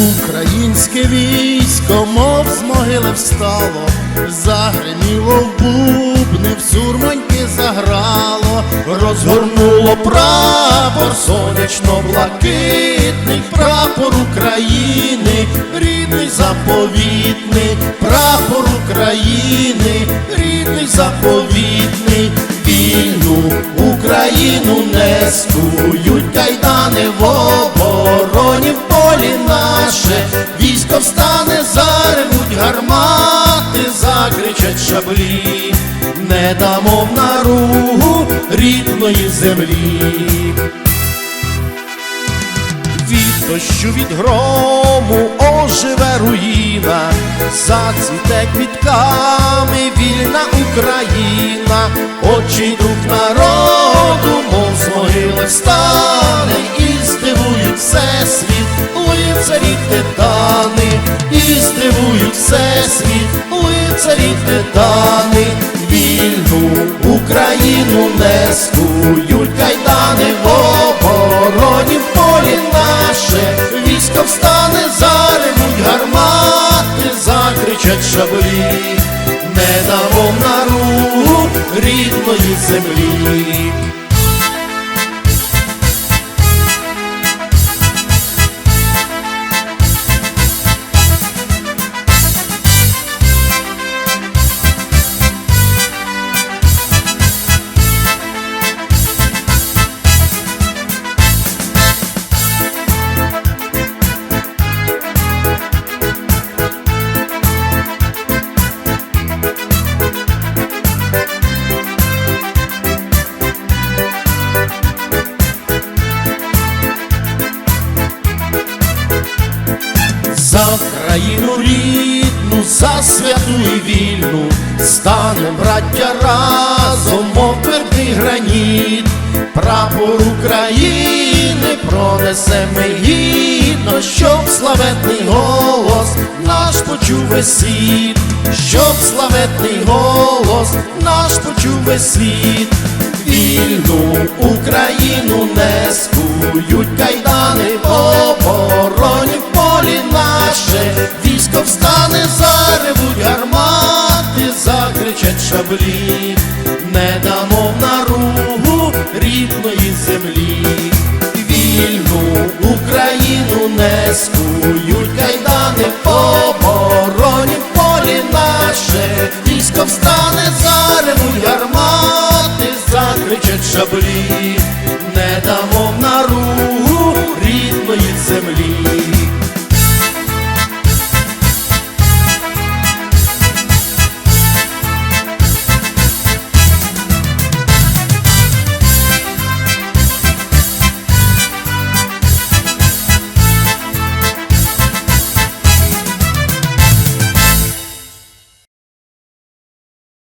Українське військо, мов з могили встало, загриміло в бубни, в сурмоньки заграло, розгорнуло прапор, сонячно-блакитний, прапор України, рідний заповітний, прапор України, рідний заповітний, вільну Україну не скують кайдани в обороні в полі наше, військо встане, заревуть гармати, закричать шаблі, не дамо в наругу рідної землі. Від дощу від грому оживе руїна, зацвіте квітками вільна Україна, очі дух народу, мов з могили встане, здивують всесвіт, лицарі титани, і здивують всесвіт, лицарі титани, вільну Україну не скують кайдани в обороні. В полі наше, військо встане, заревуть гармати, закричать шаблі, не дамо в наругу рідної землі. За країну рідну, за святу і вільну, станем, браття, разом, мов граніт, прапор України пронесемо гідно, щоб славетний голос наш почув весь світ, щоб славетний голос наш почув весь світ, вільну Україну не скують кайдани в землі, не дамо на наругу рідної землі, вільну Україну не скують кайдани обороні. В полі наше, військо встане зареву ярмати, закричать шаблі, не дамо на наругу рідної землі.